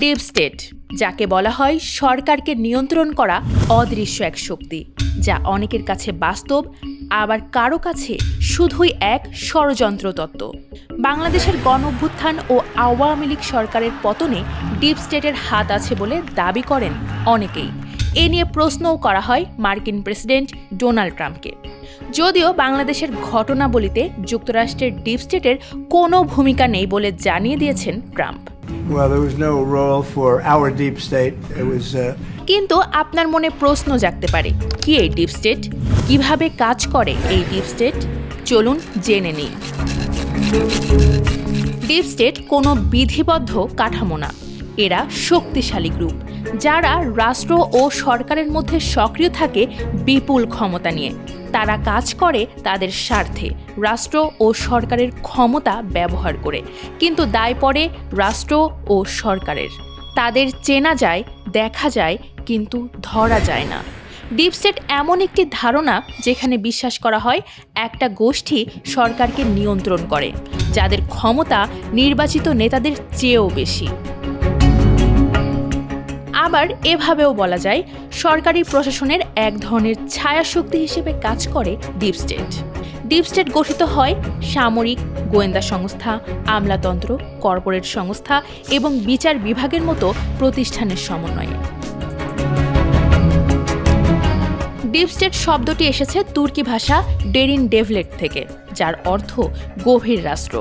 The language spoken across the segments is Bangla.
ডিপ স্টেট, যাকে বলা হয় সরকারকে নিয়ন্ত্রণ করা অদৃশ্য এক শক্তি, যা অনেকের কাছে বাস্তব, আবার কারও কাছে শুধুই এক ষড়যন্ত্র তত্ত্ব। বাংলাদেশের গণ অভ্যুত্থান ও আওয়ামী লীগ সরকারের পতনে ডিপ স্টেটের হাত আছে বলে দাবি করেন অনেকেই। এ নিয়ে প্রশ্নও করা হয় মার্কিন প্রেসিডেন্ট ডোনাল্ড ট্রাম্পকে। যদিও বাংলাদেশের ঘটনাবলিতে যুক্তরাষ্ট্রের ডিপ স্টেটের কোনো ভূমিকা নেই বলে জানিয়ে দিয়েছেন Trump. Well, there was no role for our deep state. It was uh, কিন্তু আপনার মনে প্রশ্ন জাগতে পারে কি এই ডিপ স্টেট কীভাবে কাজ করে এই ডিপ স্টেট চলুন জেনে নিই। ডিপ স্টেট কোনো বিধিবদ্ধ কাঠামো না। এরা শক্তিশালী গ্রুপ যারা রাষ্ট্র ও সরকারের মধ্যে সক্রিয় থাকে বিপুল ক্ষমতা নিয়ে। তারা কাজ করে তাদের স্বার্থে, রাষ্ট্র ও সরকারের ক্ষমতা ব্যবহার করে। কিন্তু দায় পড়ে রাষ্ট্র ও সরকারের। তাদের চেনা যায়, দেখা যায়, কিন্তু ধরা যায় না। ডিপ স্টেট এমন একটি ধারণা যেখানে বিশ্বাস করা হয়, একটা গোষ্ঠী সরকারকে নিয়ন্ত্রণ করে, যাদের ক্ষমতা নির্বাচিত নেতাদের চেয়েও বেশি। আবার এভাবেও বলা যায়, সরকারি প্রশাসনের এক ধরনের ছায়াশক্তি হিসেবে কাজ করে ডিপ স্টেট। ডিপ স্টেট গঠিত হয় সামরিক গোয়েন্দা সংস্থা, আমলাতন্ত্র, কর্পোরেট সংস্থা এবং বিচার বিভাগের মতো প্রতিষ্ঠানের সমন্বয়ে। ডিপ স্টেট শব্দটি এসেছে তুর্কি ভাষা ডেরিন ডেভলেট থেকে, যার অর্থ গভীর রাষ্ট্র।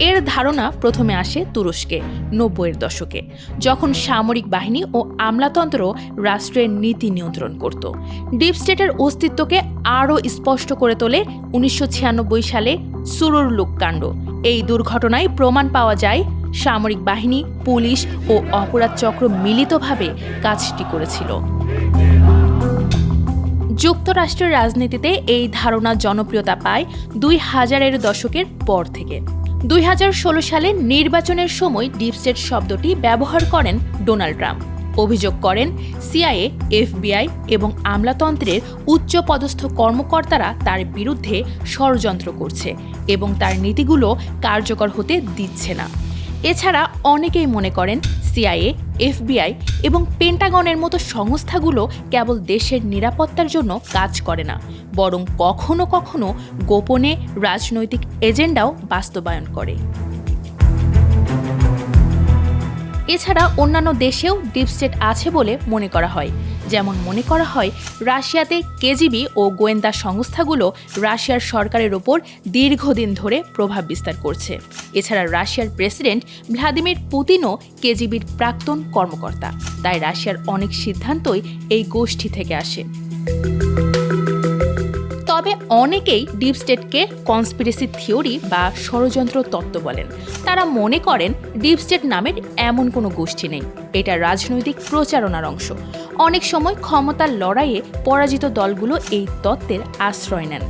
এর ধারণা প্রথমে আসে তুরস্কে, নব্বইয়ের দশকে, যখন সামরিক বাহিনী ও আমলাতন্ত্র রাষ্ট্রের নীতি নিয়ন্ত্রণ করত। ডিপ স্টেটের অস্তিত্বকে আরও স্পষ্ট করে তোলে উনিশশো ছিয়ানব্বই সালে সুরুর লোককাণ্ড। এই দুর্ঘটনায় প্রমাণ পাওয়া যায় সামরিক বাহিনী, পুলিশ ও অপরাধ চক্র মিলিতভাবে কাজটি করেছিল। যুক্তরাষ্ট্রের রাজনীতিতে এই ধারণা জনপ্রিয়তা পায় দুই হাজারের দশকের পর থেকে। দুই হাজার ষোলো সালে নির্বাচনের সময় ডিপস্টেট শব্দটি ব্যবহার করেন ডোনাল্ড ট্রাম্প। অভিযোগ করেন, সিআইএ, এফবিআই এবং আমলাতন্ত্রের উচ্চপদস্থ কর্মকর্তারা তার বিরুদ্ধে ষড়যন্ত্র করছে এবং তার নীতিগুলো কার্যকর হতে দিচ্ছে না। এছাড়া অনেকেই মনে করেন সিআইএ, এফবিআই এবং পেন্টাগনের মতো সংস্থাগুলো কেবল দেশের নিরাপত্তার জন্য কাজ করে না, বরং কখনো কখনো গোপনে রাজনৈতিক এজেন্ডাও বাস্তবায়ন করে। এছাড়া অন্যান্য দেশেও ডিপ স্টেট আছে বলে মনে করা হয়। যেমন মনে করা হয়, রাশিয়াতে কেজিবি ও গোয়েন্দা সংস্থাগুলো রাশিয়ার সরকারের ওপর দীর্ঘদিন ধরে প্রভাব বিস্তার করছে। এছাড়া রাশিয়ার প্রেসিডেন্ট ভ্লাদিমির পুতিনও কেজিবির প্রাক্তন কর্মকর্তা। তাই রাশিয়ার অনেক সিদ্ধান্তই এই গোষ্ঠী থেকে আসে। তবে অনেকেই ডিপ স্টেটকে কনস্পিরেসি থিওরি বা ষড়যন্ত্র তত্ত্ব বলেন। তারা মনে করেন ডিপ স্টেট নামের এমন কোনো গোষ্ঠী নেই। এটা রাজনৈতিক প্রচারণার অংশ। অনেক সময় ক্ষমতার লড়াইয়ে পরাজিত দলগুলো এই তত্ত্বের আশ্রয় নেন।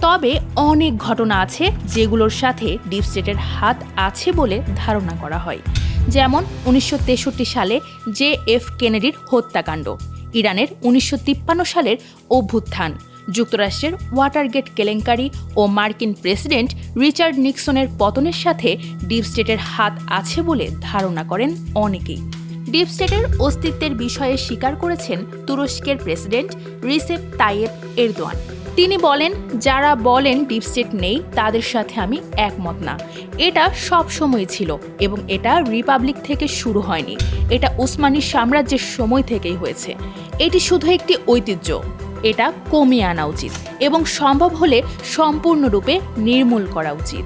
তবে অনেক ঘটনা আছে যেগুলোর সাথে ডিপ স্টেটের হাত আছে বলে ধারণা করা হয়। যেমন উনিশশো তেষট্টি সালে জে এফ কেনেডির হত্যাকাণ্ড, ইরানের উনিশশো তিপ্পান্ন সালের অভ্যুত্থান যুক্তরাষ্ট্রের ওয়াটারগেট কেলেঙ্কারি ও মার্কিন প্রেসিডেন্ট রিচার্ড নিক্সনের পতনের সাথে ডিপ স্টেটের হাত আছে বলে ধারণা করেন অনেকেই। ডিপ স্টেটের অস্তিত্বের বিষয়ে স্বীকার করেছেন তুরস্কের প্রেসিডেন্ট রিসেপ তাইয়েব এরদোয়ান। তিনি বলেন, যারা বলেন ডিপ স্টেট নেই, তাদের সাথে আমি একমত না। এটা সব সময় ছিল এবং এটা রিপাবলিক থেকে শুরু হয়নি। এটা উসমানী সাম্রাজ্যের সময় থেকেই হয়েছে। এটি শুধু একটি ঐতিহ্য। এটা কমিয়ে আনা উচিত এবং সম্ভব হলে সম্পূর্ণরূপে নির্মূল করা উচিত।